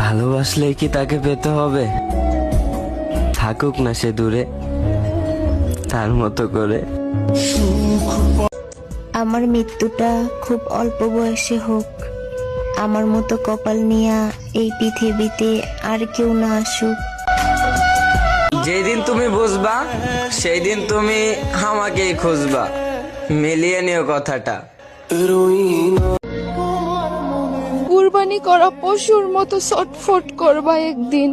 ভালোবাসলে কি তাকে পেতে হবে? থাকুক না সে দূরে তার মতো করে। আমার মৃত্যুটা খুব অল্প বয়সে হোক। আমার মতো কপাল নিয়া এই পৃথিবীতে আর কেউ না আসুক। যেদিন তুমি বুঝবা সেই দিন তুমি আমাকেই খুঁজবা। মিলিয়ে নিও কথাটা। কুরবানি করা পশুর মতো ছটফট করবা একদিন।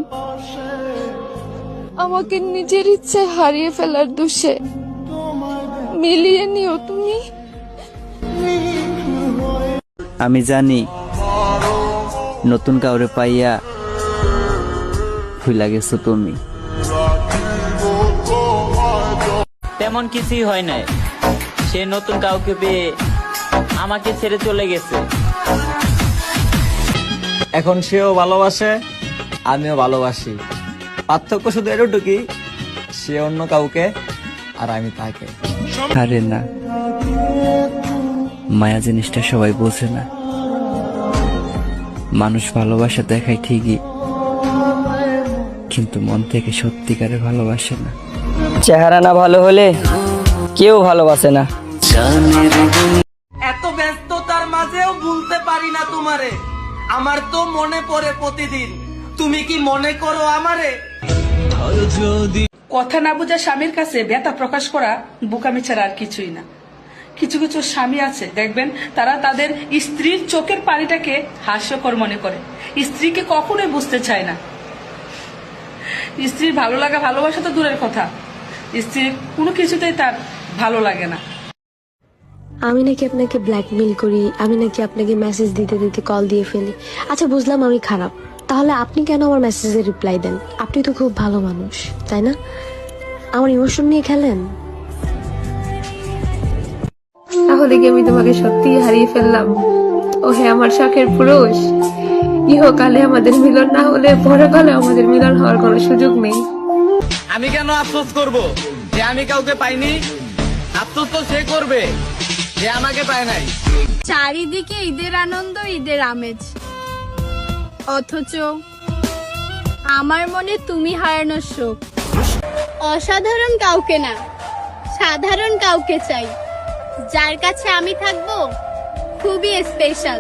আমাকে নিজের ইচ্ছে হারিয়ে ফেলার দোষে মিলিয়ে নিও তুমি। আমি জানি নতুন কাউরে পাইয়া ভুলা গেছো তুমি। তেমন কিছুই হয় নাই। সে নতুন কাউকে পেয়ে আমাকে ছেড়ে চলে গেছে। এখন সেও ভালোবাসে আমিও ভালোবাসি। পার্থক্য শুধু এটুকুই সে অন্য কাউকে আর আমি তাকে। আরে না। মায়া জিনিসটা সবাই বোঝে না। মানুষ ভালোবাসা দেখায় ঠিকই কিন্তু মন থেকে সত্যিকারে ভালোবাসে না। চেহারা না ভালো হলে কেউ ভালোবাসে না। আমার তো মনে পড়ে প্রতিদিন। তুমি কি মনে করো আমারে? কথা না বোঝা স্বামীর কাছে ব্যথা প্রকাশ করা বোকামি ছাড়া আর কিছুই না। কিছু কিছু স্বামী আছে, দেখবেন, তারা তাদের স্ত্রীর চোখের পানিটাকে হাস্যকর মনে করে। স্ত্রীকে কখনোই বুঝতে চায় না। স্ত্রীর ভালো লাগা, ভালোবাসা তো দূরের কথা। স্ত্রীর কোনো কিছুতেই তার ভালো লাগে না। আমি নাকি আপনাকে ব্ল্যাকমেল করি আমি নাকি আপনাকে মেসেজ দিতে দিতে কল দিয়ে ফেলি। আচ্ছা বুঝলাম আমি খারাপ। তাহলে আপনি কেন আমার মেসেজে রিপ্লাই দেন? আপনি তো খুব ভালো মানুষ তাই না? আমার ইমোশন নিয়ে খেলেন? তাহলে কি আমি তোমাকে সত্যি হারিয়ে ফেললাম? ও হে আমার শখের পুরুষ ইহকালে আমাদের মিলন না হলে পরকালে আমাদের মিলন হওয়ার কোনো সুযোগ নেই। আমি কেন আফসোস করব? যে আমি কাউকে পাইনি? আফসোস তো সে করবে। যে আমাকে পায় নাই। চারিদিকে ঈদের আনন্দ ঈদের আমেজ। অথচ আমার মনে তুমি হারানোর শোক। অসাধারণ কাউকে না সাধারণ কাউকে চাই। যার কাছে আমি থাকব খুবই স্পেশাল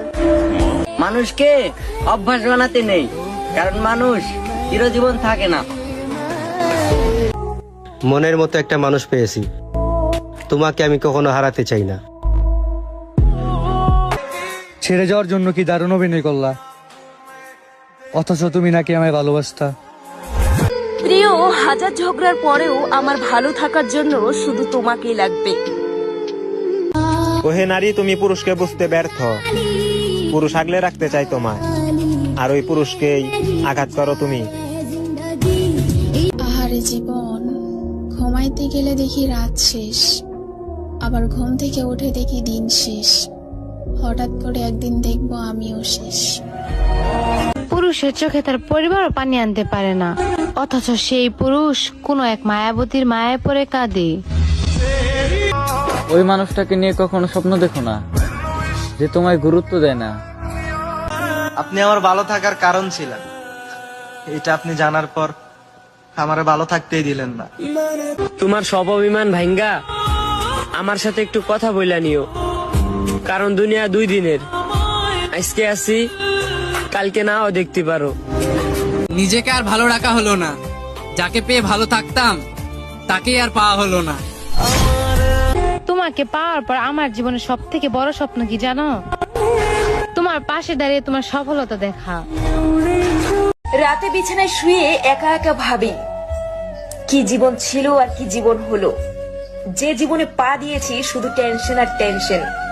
মানুষকে অভ্যাস বানাতে নেই কারণ মানুষ চিরজীবন থাকে না। মনের মতো একটা মানুষ পেয়েছি। তোমাকে আমি কখনো হারাতে চাই না। ছেড়ে যাওয়ার জন্য কি দারুণ অভিনয় করলা? অথচ তুমি নাকি আমায় ভালোবাসতা। প্রিয় হাজার ঝগড়ার পরেও আমার ভালো থাকার জন্য শুধু তোমাকেই লাগবে। ওহে নারী তুমি পুরুষকে বুঝতে ব্যর্থ। পুরুষ আগলে রাখতে চাই তোমায়। আর ওই পুরুষকেই আঘাত করো তুমি। আহারে জীবন ঘুমাইতে গেলে দেখি রাত শেষ। আবার ঘুম থেকে উঠে দেখি দিন শেষ। হঠাৎ করে একদিন দেখব আমিও শেষ। পুরুষের চোখে তার পরিবারও পানি আনতে পারে না। অথচ সেই পুরুষ কোনো এক মায়াবতীর মায়ায় পড়ে কাঁদে। ওই মানুষটাকে নিয়ে কখনো স্বপ্ন দেখো না যে তোমায় গুরুত্ব দেয় না। আপনি আমার ভালো থাকার কারণ ছিলেন। এটা আপনি জানার পর আমার ভালো থাকতেই দিলেন না। তোমার সব অভিমান ভাঙ্গা আমার সাথে একটু কথা বইলা নিও। কারণ দুনিয়া দুই দিনের। আজকে আসি কালকে নাও দেখতে পারো। নিজেকে আর ভালো রাখা হলো না। যাকে পেয়ে ভালো থাকতাম তাকে আর পাওয়া হলো না। তোমাকে পাওয়ার পর আমার জীবনের সব থেকে বড় স্বপ্ন কি জানো? তোমার পাশে দাঁড়িয়ে তোমার সফলতা দেখা। রাতে বিছানায় শুয়ে একা একা ভাবি কি জীবন ছিল আর কি জীবন হলো। যে জীবনে পা দিয়েছি শুধু টেনশন আর টেনশন।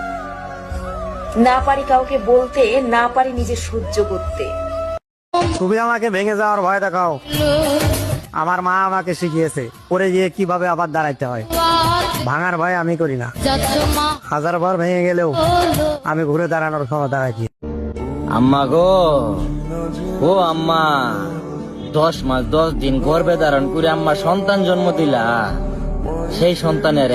না পারি কাউকে বলতে না পারি নিজে সহ্য করতে। তুমি আমাকে ভেঙে যাওয়ার ভয় দেখাও। আমার মা আমাকে শিখিয়েছে পরে গিয়ে কীভাবে আবার দাঁড়াইতে হয়। ভাঙার ভয় আমি করি না। হাজার বার ভেঙে গেলেও আমি ঘুরে দাঁড়ানোর ক্ষমতা রাখি। আম্মা গো ও আম্মা দশ মাস দশ দিন গর্ভে ধারণ করে আম্মা সন্তান জন্ম দিলা। সেই সন্তানের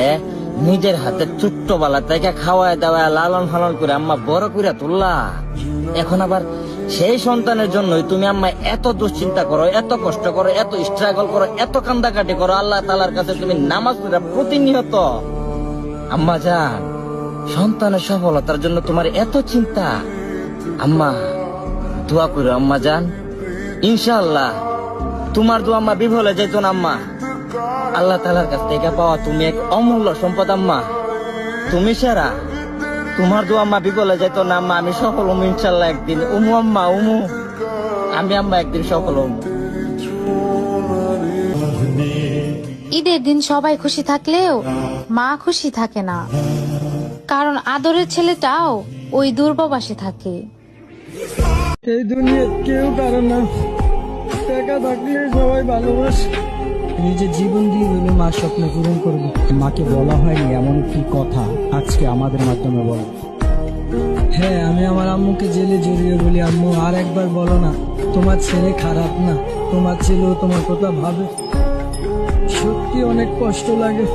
নিজের হাতে ছোট্ট বেলা থেকে খাওয়ায় দাওয়ায় লালন পালন করে আম্মা বড় করে তুললা। এখন আবার সেই সন্তানের জন্যই তুমি আম্মা এত দুশ্চিন্তা করো, এত কষ্ট করো, এত স্ট্রাগল করো, এত কান্দাকাটি করো, আল্লাহ তালার কাছে তুমি নামাজ পড়া প্রতিনিয়ত। আম্মা যান, সন্তানের সফলতার জন্য তোমার এত চিন্তা। আম্মা, দোয়া করো আম্মা যান। ইনশাআল্লাহ, তোমার দোয়া আম্মা বিফলে যেত না আম্মা। আল্লাহ তালার কাছ থেকে পাওয়া তুমি এক অমূল্য সম্পদ আম্মা। তুমি সেরা। তোমার দু আম্মা বিফলে যেত না আম্মা। আমি সফল হম ইনশাল্লাহ একদিন। উমু আম্মা উমু। আমি আম্মা একদিন সফল হম। ঈদের দিন সবাই খুশি থাকলেও মা খুশি থাকে না। কারণ আদরের ছেলেটাও ওই দূরপ্রবাসে থাকে। এই দুনিয়া কেউ পারে না। টাকা থাকলে সবাই ভালোবাসে। নিজের জীবন দিয়ে হলে মা স্বপ্ন পূরণ করবে। মাকে বলা হয়নি এমন কি কথা আজকে আমাদের মাধ্যমে বলো। হ্যাঁ আমি আমার আম্মুকে জেলে জড়িয়ে বলি, আম্মু, আর একবার বলো না, তোমার ছেলে খারাপ না? তোমার ছেলেও তোমার কথা ভাবে। সত্যি অনেক কষ্ট লাগে।